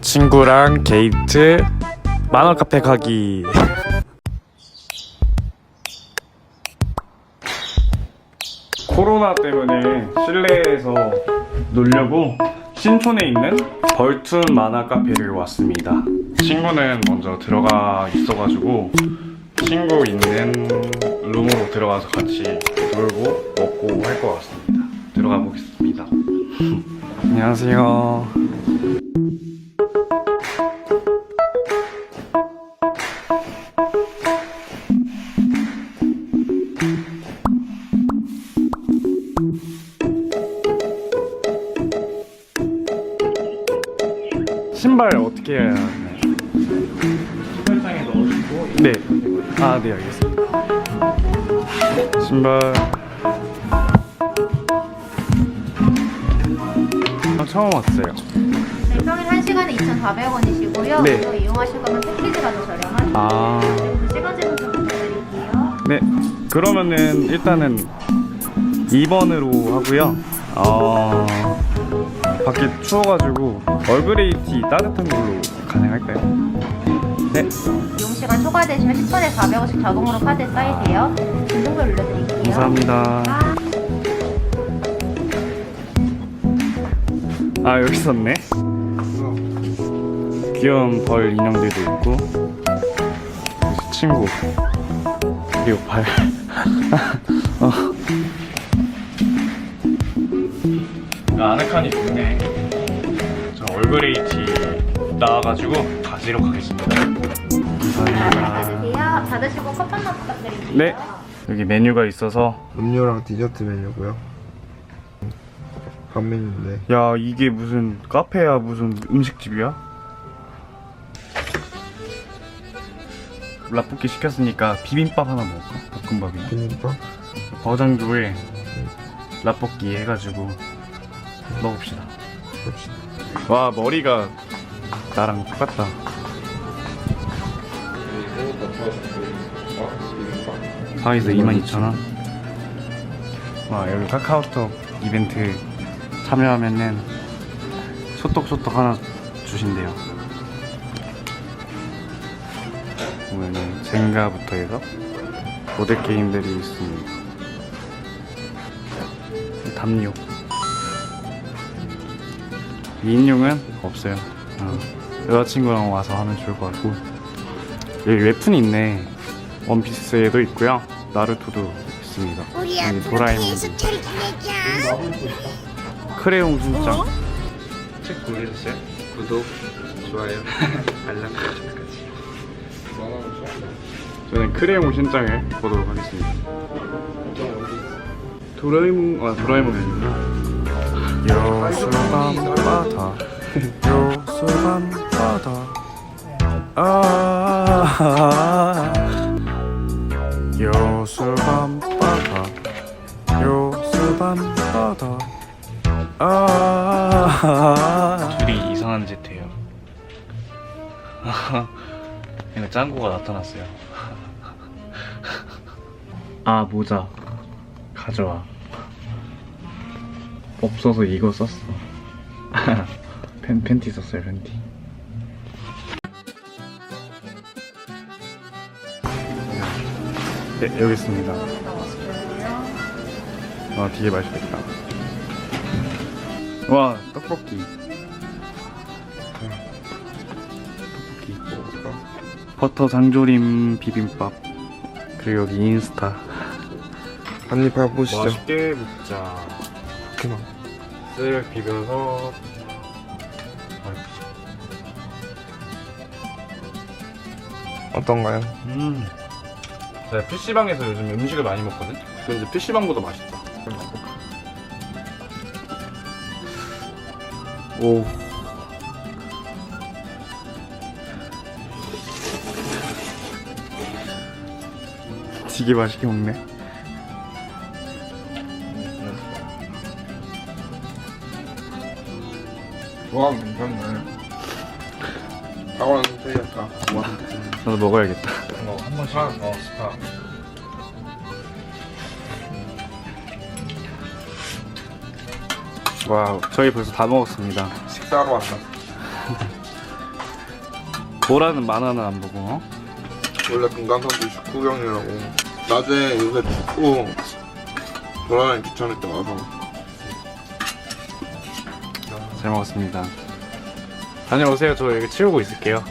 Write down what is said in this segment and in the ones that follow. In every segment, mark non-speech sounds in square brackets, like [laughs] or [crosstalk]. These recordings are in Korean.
친구랑 게이트 만원 카페 가기. 코로나 때문에 실내에서 놀려고 신촌에 있는 벌툰 만화 카페를 왔습니다. 친구는 먼저 들어가 있어가지고 친구 있는 룸으로 들어가서 같이 놀고 먹고 할 것 같습니다. 들어가 보겠습니다. [laughs] 안녕하세요 하나요? 신발장에 넣어주고 네. 아, 네, 알겠습니다. 신발. 아, 처음 왔어요. 네, 평일 1시간에 2,400원이시고요. 네. 이거 이용하실 거면 패키지가 더 저렴하죠. 아, 두 시간 제공 좀 부탁드릴게요. 네. 그러면은 일단은 2번으로 하고요. 어, 밖에 추워가지고 얼그레이티 따뜻한 걸로 가능할까요? 네. 이용 시간 초과되시면 10분에 400원씩 자동으로 카드에 쌓이세요. 진동벨 눌러드릴게요. 감사합니다. 아 여기 있었네. 귀여운 벌 인형들도 있고 친구 그리고 발. [laughs] 어. 아늑한이 좋네. 저 얼그레이티 나와가지고 가지러 가겠습니다. 감사합니다. 받으세요. 받으시고 컵 하나 부탁드릴게요. 네. 여기 메뉴가 있어서 음료랑 디저트 메뉴고요. 밥 메뉴인데 야 이게 무슨 카페야 무슨 음식집이야? 라볶이 시켰으니까 비빔밥 하나 먹을까? 볶음밥이나 비빔밥 버장교에 라볶이 해가지고 먹읍시다. 봅시다. 와 머리가 나랑 똑같다. 사이즈 22,000원. 와 여기 카카오톡 이벤트 참여하면은 소떡소떡 하나 주신대요. 보면은 젠가부터 해서 보드게임들이 있습니다. 담요 2인용은 없어요. 어, 여자친구랑 와서 하면 좋을 것 같고. 여기 웹툰이 있네. 원피스에도 있고요. 나루토도 있습니다. 우리 여기 앞으로 도라에몽 계속 잘 지내자. 크레용 신장 책 돌리셨어요? 구독, 좋아요, [laughs] 알람 설정까지. 저는 크레용 신장을 보도록 하겠습니다. 도라에몽 아 도라에몽이 아니구나 여수밤 바다. 여수밤 바다. 아. 여수밤 바다. 여수밤 바다. 아. 둘이 이상한 짓 해요. 이거 짱구가 나타났어요. [laughs] 아 모자. 가져와 없어서 이거 썼어. [laughs] 팬, 팬티 썼어요 팬티. 네 여기 있습니다. 와 되게 맛있겠다. 와 떡볶이. 떡볶이. 버터 장조림 비빔밥. 그리고 여기 인스타. 한입 해보시죠. 맛있게 먹자 그만. 쓱 비벼서 어떤가요? 음 제가 PC방에서 요즘 음식을 많이 먹거든? 근데 PC방보다 맛있다 오 되게 맛있게 먹네 와 괜찮네. 사과는 틀렸다. 나도 먹어야겠다 한 번씩. 어 스파. 와우 저희 벌써 다 먹었습니다 식사로 왔다. 뭐라는 만화는 안 보고 어? 원래 금강산도 축구경이라고. 낮에 요새 축구 돌아다니 귀찮을 때 와서. 잘 먹었습니다. 다녀오세요. 저 여기 치우고 있을게요.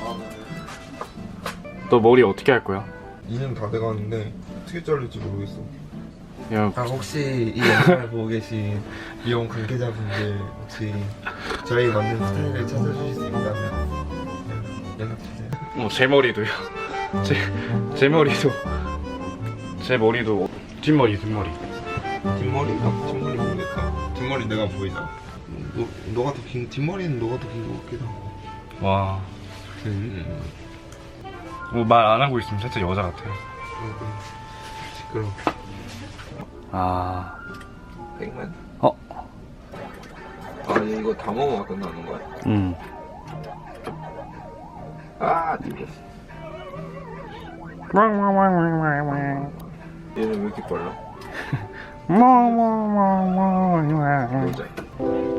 너 머리 어떻게 할 거야? 2년 다 돼가는데 어떻게 자를지 모르겠어. 야, 아 혹시 이 영상을 보고 계신 미용 관계자분들 혹시 저희 맞는 스타일을 찾아주실 수 있다면 연락 주세요. 어, 제 머리도요. 제, 제 머리도. 제 머리도. 뒷머리, 뒷머리. 뒷머리가 뒷머리 모르겠다. 뒷머리 내가 보이잖아. 너, 너가 더 긴, 뒷머리는 너가 더 긴 것 같기도 하고. 와. 음. 뭐말안 하고 있으면 살짝 여자 같아요. 시끄러. 아. 백만. 어? 아니 이거 다 먹어야 끝나는 거야? 음. 아, 뒤졌어. 얘는 왜 이렇게 빨라? [laughs] 여자. Oh,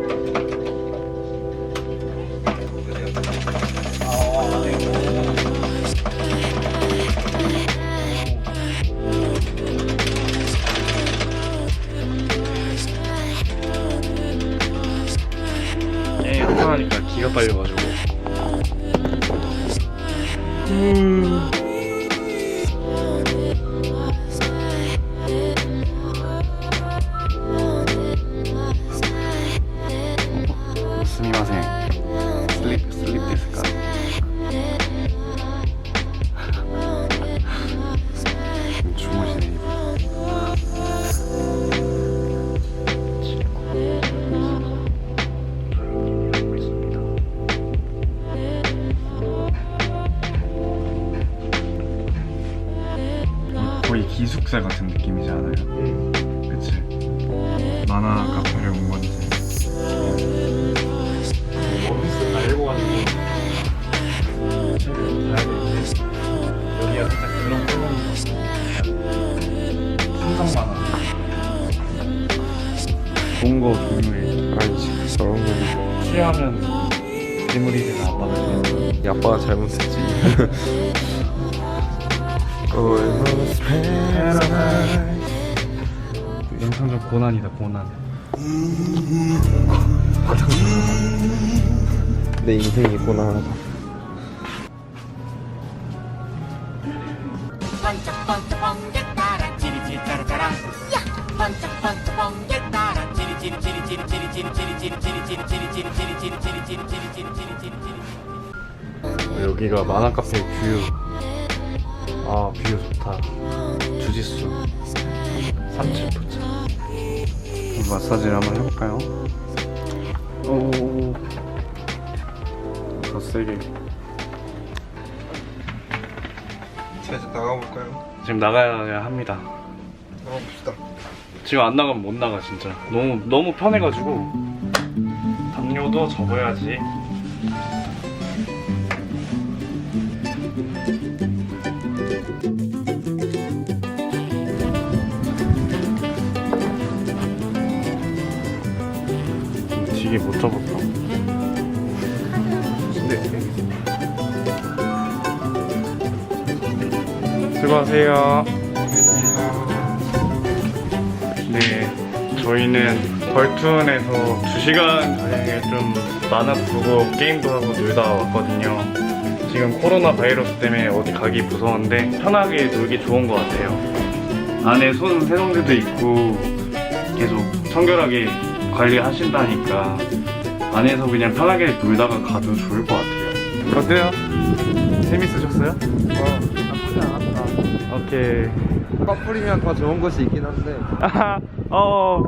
기숙사 같은 느낌이지 않아요? 그치? 만화 카페를 온 건지 원피스 알고 되는데 여기가 살짝 그런 콜롬 상상 만화 좋은 거 종류에 알지. 저런 거. 취하면 괴물이 되는 아빠는 아빠가 잘못했지. [laughs] 영상 좀 고난이다 고난 내 인생이 고난하다. 번쩍번쩍 번개 따라 지리지리 짜라짜라 번쩍번쩍 번개 따라 지리지리 지리지리 지리지리 지리지리 지리지리 지리지리 지리지리 지리지리 지리지리 지리지리 여기가 만화 카페 뷰. 아, 뷰 좋다. 주짓수. 37%. 마사지를 한번 해볼까요? 오. 더 세게. 자 이제 나가볼까요? 지금 나가야 합니다. 나가봅시다. 지금 안 나가면 못 나가, 진짜. 너무, 너무 편해가지고. 담요도 접어야지. 되게 못 접었다. 수고하세요. 네, 저희는 벌툰에서 2시간 가량의 좀 만화 보고 게임도 하고 놀다 왔거든요. 지금 코로나 바이러스 때문에 어디 가기 무서운데 편하게 놀기 좋은 것 같아요. 안에 손 세정제도 있고 계속 청결하게 관리하신다니까 안에서 그냥 편하게 놀다가 가도 좋을 것 같아요. 어때요? 재밌으셨어요? 어, 나쁘지 않았다. 오케이. 커플이면 더 좋은 곳이 있긴 한데. 아하, 어.